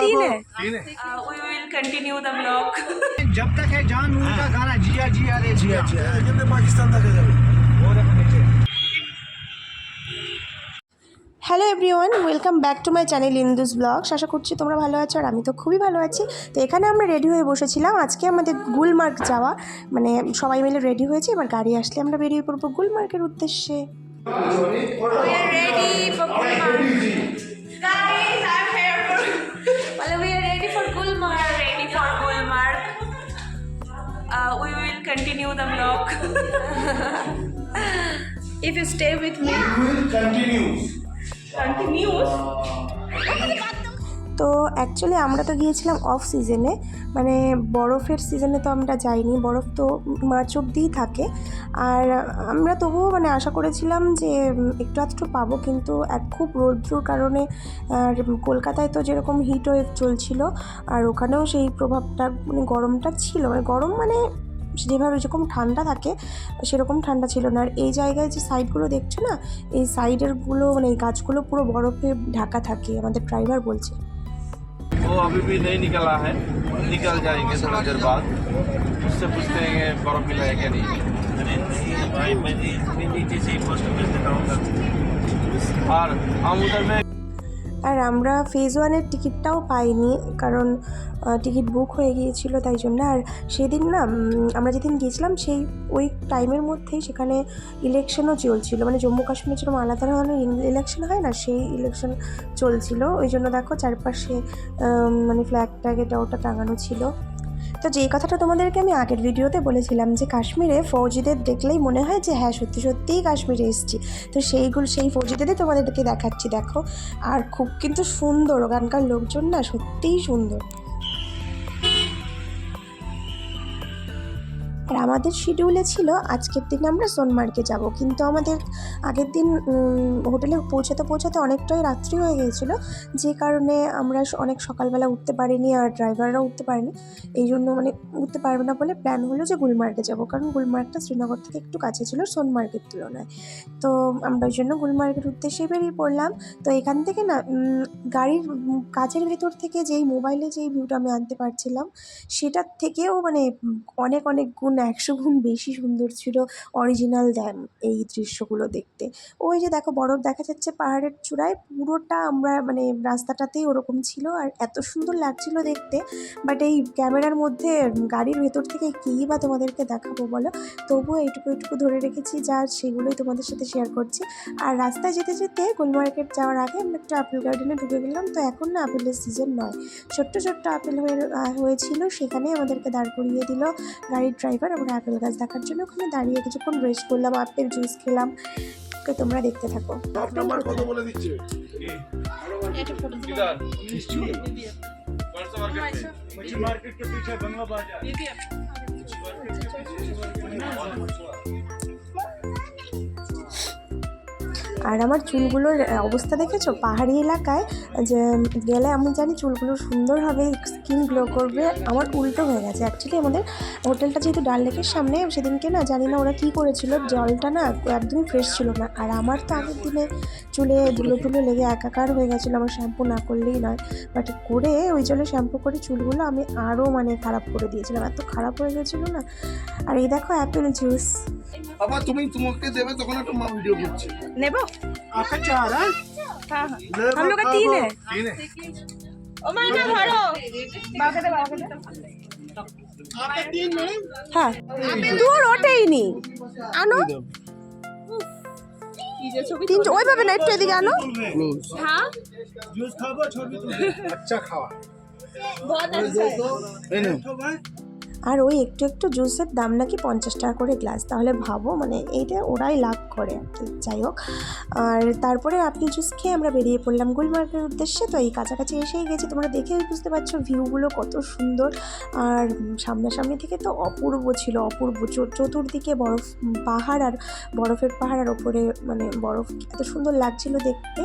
तीन है तीन है we will continue the blog जब तक है जान उनका गाना जिया जिया रे जिया जिया এখানে পাকিস্তান দেখা যাবে वो देखो नीचे hello everyone welcome back to my channel Indus blog আশা করছি তোমরা ভালো আছো আর আমি তো খুবই ভালো আছি তো এখানে আমরা রেডি হয়ে বসেছিলাম আজকে আমাদের গুলমার্গ যাওয়া মানে সবাই মিলে রেডি হয়েছে এবার গাড়ি আসলে আমরা বেরিয়ে পড়বো গুলমার্গের উদ্দেশ্যে Uh, we will continue the vlog. If you stay with me. It will continue. continues তো অ্যাকচুয়ালি আমরা তো গিয়েছিলাম অফ সিজনে মানে বরফের সিজনে তো আমরা যাইনি, বরফ তো মার্চ অব্দিই থাকে। আর আমরা তবুও মানে আশা করেছিলাম যে একটু আধটু পাবো, কিন্তু এক খুব রৌদ্রর কারণে, আর কলকাতায় তো যেরকম হিট ওয়েভ চলছিল, আর ওখানেও সেই প্রভাবটা মানে গরমটা ছিল। মানে গরম মানে যেভাবে যেরকম ঠান্ডা থাকে, সেরকম ঠান্ডা ছিল না। আর এই জায়গায় যে সাইডগুলো দেখছ না, এই সাইডেরগুলো মানে এই গাছগুলো পুরো বরফে ঢাকা থাকে, আমাদের ড্রাইভার বলছে। वो अभी भी नहीं निकला है। निकल जाएँगे थोड़ा देर बाद। उससे पूछते हैं बर्फ़ मिला है क्या नहीं। अरे नहीं भाई मैं इतनी नीचे से ही पोस्ट भेज देता हूँ। और हम उधर में আর আমরা ফেজ ওয়ানের টিকিটটাও পাইনি, কারণ টিকিট বুক হয়ে গিয়েছিল তাই জন্য। আর সেদিন না আমরা যেদিন গিয়েছিলাম সেই ওই টাইমের মধ্যেই সেখানে ইলেকশনও চলছিল। মানে জম্মু কাশ্মীর যেরকম আলাদা ধরনের ইলেকশন হয় না, সেই ইলেকশন চলছিল। ওই জন্য দেখো চারপাশে মানে ফ্ল্যাগ ট্যাগ এটা ওটা টাঙানো ছিল। তো যেই কথাটা তোমাদেরকে আমি আগের ভিডিওতে বলেছিলাম যে কাশ্মীরে ফৌজিদের দেখলেই মনে হয় যে হ্যাঁ সত্যি সত্যিই কাশ্মীরে এসেছি। তো সেইগুলো, সেই ফৌজিদেরই তোমাদেরকে দেখাচ্ছি, দেখো। আর খুব কিন্তু সুন্দর, ওখানকার লোকজন না সত্যিই সুন্দর। আর আমাদের শিডিউলে ছিল, আজকের দিনে আমরা সোনমার্গে যাব। কিন্তু আমাদের আগের দিন হোটেলে পৌঁছাতে পৌঁছাতে অনেকটাই রাত্রি হয়ে গিয়েছিল। যে কারণে আমরা অনেক সকালবেলা উঠতে পারিনি আর ড্রাইভাররাও উঠতে পারেনি। এই জন্য মানে উঠতে পারবে না বলে প্ল্যান হলো যে গুলমার্গে যাব। কারণ গুলমার্গটা শ্রীনগর থেকে একটু কাছে ছিল সোনমার্গের তুলনায়। তো আমরা ওই জন্য গুলমার্গের উদ্দেশ্যে বেরিয়ে পড়লাম। তো এখান থেকে না গাড়ির কাচের ভেতর থেকে যেই মোবাইলে যেই ভিউটা আমি আনতে পারছিলাম, সেটার থেকেও মানে অনেক অনেক গুণ একশো গুণ বেশি সুন্দর ছিল অরিজিনাল দ্যাম এই দৃশ্যগুলো দেখতে। ওই যে দেখো, বরফ দেখা যাচ্ছে পাহাড়ের চূড়ায়, পুরোটা আমরা মানে রাস্তাটাতেই ওরকম ছিল আর এত সুন্দর লাগছিল দেখতে। বাট এই ক্যামেরার মধ্যে গাড়ির ভেতর থেকে কী বা তোমাদেরকে দেখাবো বলো? তবুও এইটুকু এইটুকু ধরে রেখেছি, যা সেগুলোই তোমাদের সাথে শেয়ার করছি। আর রাস্তায় যেতে যেতে গুলমার্কেট যাওয়ার আগে আমরা একটু আপেল গার্ডেনে ঢুকে গেলাম। তো এখন না আপেলের সিজন নয়। ছোট্ট ছোট্ট আপেল হয়ে হয়েছিল সেখানে আমাদেরকে দাঁড় করিয়ে দিল গাড়ির ড্রাইভার আমরা আপেল গাছ দেখার জন্য ওখানে দাঁড়িয়ে কিছুক্ষণ রেস্ট করলাম আপেল জুস খেলাম। তো তোমরা দেখতে থাকো। মার্কেট বাজার আর আমার চুলগুলোর অবস্থা দেখেছ? পাহাড়ি এলাকায় যে গেলে আমি জানি চুলগুলো সুন্দরভাবে স্কিন গ্লো করবে আমার উল্টো হয়ে গেছে। অ্যাকচুয়ালি আমাদের হোটেলটা যেহেতু ডাল লেকের সামনে সেদিনকে না জানি না ওরা কী করেছিল জলটা না একদমই ফ্রেশ ছিল না। আর আমার তো আগের দিনে চুলে ধুলো ধুলো লেগে একাকার হয়ে গেছিল আমার শ্যাম্পু না করলেই নয়। বাট করে ওই জলে শ্যাম্পু করে চুলগুলো আমি আরও মানে খারাপ করে দিয়েছিলাম। এত খারাপ হয়ে গেছিল না। আর এই দেখো অ্যাপেল জুস আবার তুমি তোমাকে দেবে তখন একটা মা ভিডিও করছে। नेबो आपका चार है हाँ हाँ ले हम लोग का बाबा, तीन है तीन है ओ माना भरो बाके दे बाके दे হ্যাঁ তোর ওঠেই নি আনো তিন ওইভাবে না একটু এদিকে আনো हाँ जूस खाओ छोड़ अच्छा खावा बहुत আর ওই একটু একটু জুসের দাম নাকি পঞ্চাশ টাকা করে গ্লাস। তাহলে ভাবো মানে এইটা ওরাই লাভ করে যাই হোক, আর তারপরে আপনি জুস খেয়ে আমরা বেরিয়ে পড়লাম গুলমার্গের উদ্দেশ্যে। তো এই কাছাকাছি এসেই গেছে, তোমরা দেখে বুঝতে পারছ ভিউগুলো কত সুন্দর। আর সামনাসামনি থেকে তো অপূর্ব ছিল, অপূর্ব। চতুর্দিকে বরফ পাহাড় আর বরফের পাহাড় আর ওপরে মানে বরফ এত সুন্দর লাগছিল দেখতে।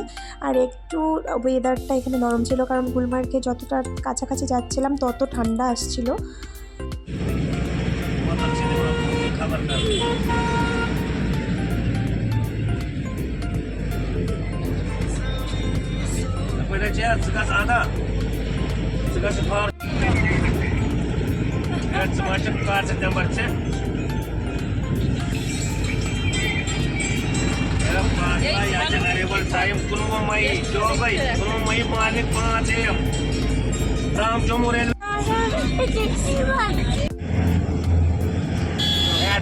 আর একটু ওয়েদারটা এখানে নরম ছিল, কারণ গুলমার্গে যতটা কাছাকাছি যাচ্ছিলাম তত ঠান্ডা আসছিল। बहुत अच्छे से आपको खबर कर Böylece sıkaz ana, sıkaz far. Evet, sıkaz far sitten bakçı. साहेब कुलुमई जोबई कुलुमई मालिक पाँच राम जमुरे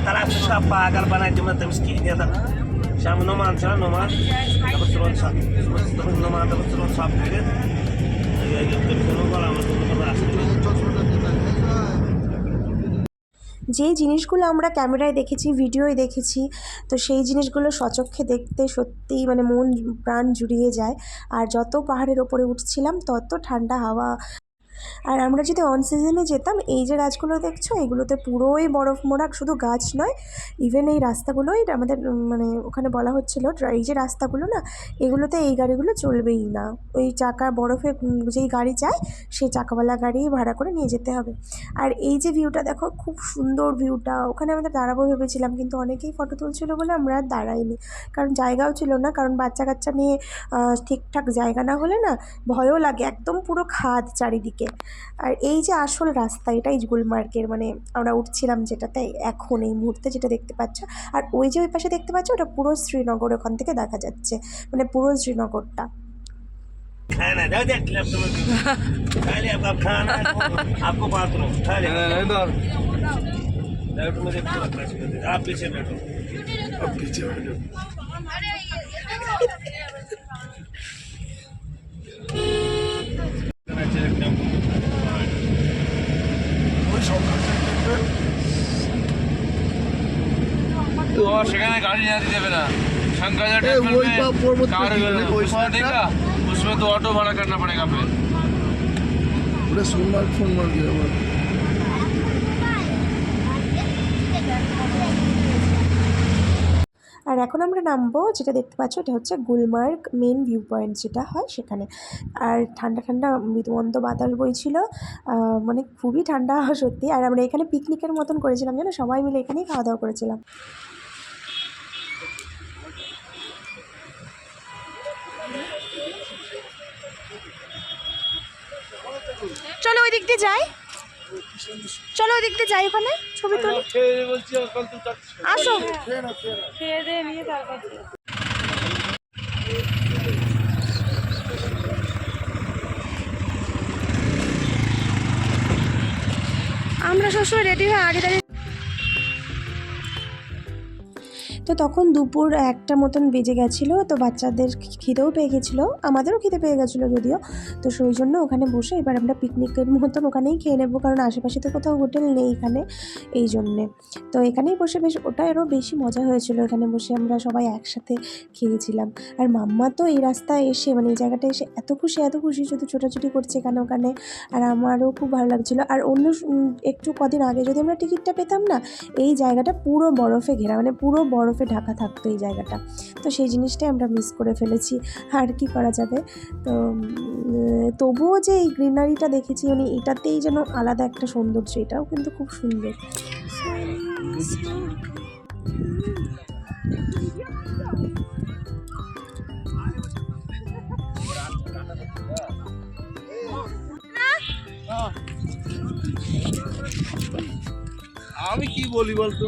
তারা সব যে জিনিসগুলো আমরা ক্যামেরায় দেখেছি, ভিডিওয় দেখেছি, তো সেই জিনিসগুলো স্বচক্ষে দেখতে সত্যিই মানে মন, প্রাণ জুড়িয়ে যায়। আর যত পাহাড়ের ওপরে উঠছিলাম, তত ঠান্ডা হাওয়া আর আমরা যদি অন সিজনে যেতাম, এই যে গাছগুলো দেখছ, এগুলোতে পুরোই বরফ মোড়া শুধু গাছ নয় ইভেন এই রাস্তাগুলোই আমাদের মানে ওখানে বলা হচ্ছিল, এই যে রাস্তাগুলো না, এগুলোতে এই গাড়িগুলো চলবেই না। ওই চাকা বরফে যেই গাড়ি যায়, সেই চাকাওয়ালা গাড়ি ভাড়া করে নিয়ে যেতে হবে। আর এই যে ভিউটা দেখো, খুব সুন্দর ভিউটা ওখানে আমাদের দাঁড়াবো ভেবেছিলাম, কিন্তু অনেকেই ফটো তুলছিল বলে আমরা আর দাঁড়াইনি। কারণ জায়গাও ছিল না, কারণ বাচ্চা কাচ্চা নিয়ে ঠিকঠাক জায়গা না হলে না, ভয়ও লাগে। একদম পুরো খাদ চারিদিকে। আর এই যে আসল রাস্তা এটাই গুলমার্গের মানে আমরা উঠছিলাম যেটাতে এখন এই মুহূর্তে যেটা দেখতে পাচ্ছ আর ওই যে ওই পাশে দেখতে পাচ্ছ ওটা পুরো শ্রীনগর ওখান থেকে দেখা যাচ্ছে মানে পুরো শ্রীনগরটা खाना जाओ देख लेफ्ट में खा लिया अब खाना है, आपको बाथरूम खा लिया लेफ्ट में देखो क्लास में देखो। आप पीछे बैठो আর এখন আমরা নামবো যেটা দেখতে পাচ্ছ এটা হচ্ছে গুলমার্গ মেন ভিউ পয়েন্ট যেটা হয় সেখানে। আর ঠান্ডা ঠান্ডা মৃদুমন্দ বাতাস বইছিল। মানে খুবই ঠান্ডা সত্যি। আর আমরা এখানে পিকনিকের মতন করেছিলাম যেন সবাই মিলে এখানেই খাওয়া দাওয়া করেছিলাম। ওই দিক যাই। চলো ওই দিক যাই ওখানে, ছবি তুলি। আসো। খেয়ে দিয়ে নিয়ে তারপর আমরা সবসময় রেডি হয়ে আগে দাঁড়িয়ে তো তখন দুপুর একটা মতন বেজে গেছিল, তো বাচ্চাদের খিদেও পেয়ে গেছিল, আমাদেরও খিদে পেয়ে গেছিল যদিও। তো সেই জন্য ওখানে বসে এবার আমরা পিকনিকের মতন ওখানেই খেয়ে নেব, কারণ আশেপাশে তো কোথাও হোটেল নেই এখানে এই জন্যে। তো এখানেই বসে বেশ, ওটা আরও বেশি মজা হয়েছিল, এখানে বসে আমরা সবাই একসাথে খেয়েছিলাম। আর মাম্মা তো এই রাস্তায় এসে মানে এই জায়গাটা এসে এত খুশি এত খুশি, শুধু ছোটাছুটি করছে এখানে ওখানে? আর আমারও খুব ভালো লাগছিল। আর অন্য একটু কদিন আগে যদি আমরা টিকিটটা পেতাম না, এই জায়গাটা পুরো বরফে ঘেরা মানে পুরো বরফে ঢাকা থাকতো এই জায়গাটা। তো সেই জিনিসটাই আমরা মিস করে ফেলেছি। আর কি করা যাবে? তো তবুও যে এই গ্রিনারিটা দেখেছি মানে এটাতেই যেন আলাদা একটা সৌন্দর্য, এটাও কিন্তু খুব সুন্দর। আমি কি বলি বলতো?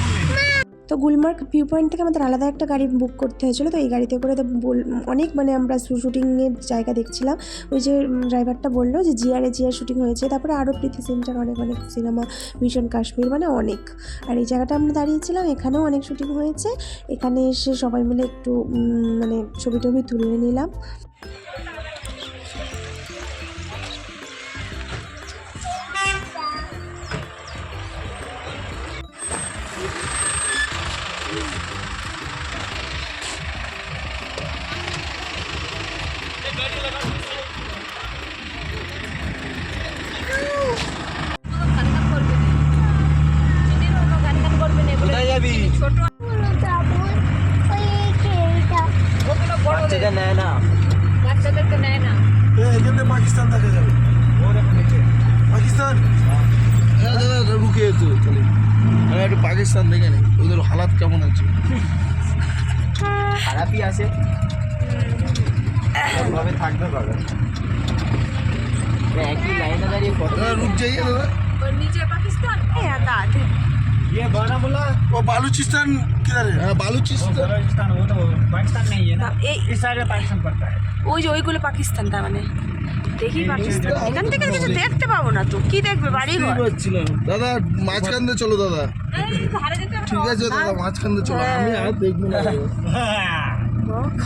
তো গুলমার্গ ভিউ পয়েন্ট থেকে আমাদের আলাদা একটা গাড়ি বুক করতে হয়েছিল। তো এই গাড়িতে করে অনেক মানে আমরা শুটিংয়ের জায়গা দেখছিলাম। ওই যে ড্রাইভারটা বলল যে জিয়ারে জিয়ার শুটিং হয়েছে। তারপরে আরও প্রীতি সেন্টার, অনেক অনেক সিনেমা মিশন কাশ্মীর মানে অনেক। আর এই জায়গাটা আমরা দাঁড়িয়েছিলাম, এখানেও অনেক শুটিং হয়েছে। এখানে এসে সবাই মিলে একটু মানে ছবি টবি তুলে নিলাম। এই জন্য পাকিস্তান? দেখা যাবে পাকিস্তান রুকে তো চলে আমি একটু পাকিস্তান দেখে নেই ওদের হালাত কেমন আছে খারাপই আছে ভাবে থাকবে বাবা একই লাইনে দাঁড়িয়ে কত রুক যাইয়ে দাদা নিচে পাকিস্তান হ্যাঁ ये बारामूला ও বালুচিস্তান কিধার হ্যাঁ বালুচিস্তান बलूचिस्तान वो तो पाकिस्तान नहीं है ना এই इस साइड में पाकिस्तान पड़ता है ওই যে ওইগুলো পাকিস্তান তার মানে দেখি পাকিস্তান এখান থেকে কিছু দেখতে পাবো না তো কি দেখবে বাড়ি ঘর পাচ্ছিলাম দাদা মাঝখান দিয়ে চলো দাদা ঠিক আছে দাদা মাঝখান দিয়ে চলো আমি আর দেখবো না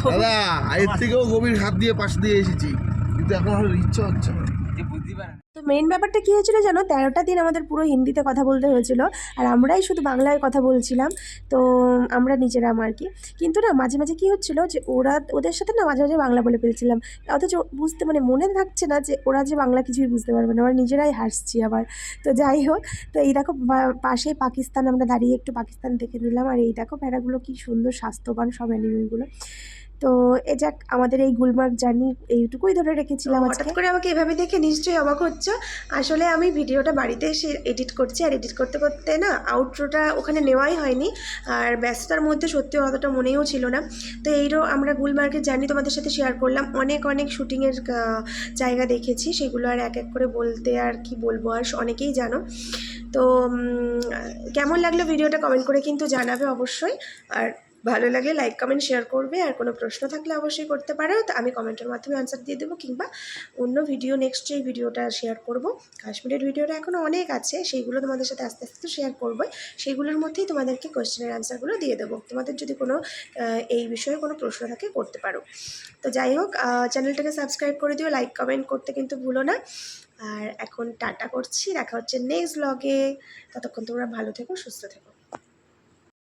দাদা এর থেকেও গভীর হাত দিয়ে পাশ দিয়ে এসেছি কিন্তু এখন আর ইচ্ছা হচ্ছে না তো মেইন ব্যাপারটা কী হয়েছিল জানো? তেরোটা দিন আমাদের পুরো হিন্দিতে কথা বলতে হয়েছিল আর আমরাই শুধু বাংলায় কথা বলছিলাম। তো, আমরা নিজেরাম আর কি। কিন্তু না, মাঝে মাঝে কী হচ্ছিল যে ওরা, ওদের সাথে না মাঝে মাঝে বাংলা বলে ফেলছিলাম। অথচ বুঝতে মানে মনে থাকছে না যে ওরা যে বাংলা কিছুই বুঝতে পারবে না। আমরা নিজেরাই হাসছি আবার। তো যাই হোক, তো এই দেখো পাশে পাকিস্তান, আমরা দাঁড়িয়ে একটু পাকিস্তান দেখে নিলাম। আর এই দেখো ভেড়াগুলো কি সুন্দর, স্বাস্থ্যবান সব অ্যানিমেলগুলো তো এ যাক আমাদের এই গুলমার্গ জার্নি এইটুকুই ধরে রেখেছিলাম হঠাৎ করে আমাকে এভাবে দেখে নিশ্চয়ই অবাক হচ্ছে। আসলে আমি ভিডিওটা বাড়িতে এসে এডিট করছি আর এডিট করতে করতে না আউটরোটা ওখানে নেওয়াই হয়নি। আর ব্যস্ততার মধ্যে সত্যি অতটা মনেও ছিল না। তো এইরও আমরা গুলমার্গের জার্নি তোমাদের সাথে শেয়ার করলাম। অনেক অনেক শুটিংয়ের জায়গা দেখেছি। সেগুলো আর এক এক করে বলতে আর কি বলব আর অনেকেই জানো। তো কেমন লাগল ভিডিওটা কমেন্ট করে কিন্তু জানাবে অবশ্যই। আর ভালো লাগে লাইক কমেন্ট শেয়ার করবে। আর কোনো প্রশ্ন থাকলে অবশ্যই করতে পারো। তো আমি কমেন্টের মাধ্যমে আনসার দিয়ে দেবো কিংবা অন্য ভিডিও নেক্সট যেই ভিডিওটা শেয়ার করব। কাশ্মীরের ভিডিওটা এখনও অনেক আছে। সেইগুলো তোমাদের সাথে আস্তে আস্তে শেয়ার করব সেইগুলোর মধ্যেই তোমাদেরকে কোয়েশ্চেনের আনসারগুলো দিয়ে দেবো। তোমাদের যদি কোনো এই বিষয়ে কোনো প্রশ্ন থাকে করতে পারো। তো যাই হোক চ্যানেলটাকে সাবস্ক্রাইব করে দিও। লাইক কমেন্ট করতে কিন্তু ভুলো না। আর এখন টাটা করছি। দেখা হচ্ছে নেক্সট ব্লগে ততক্ষণ তোমরা ভালো থেকো, সুস্থ থেকো।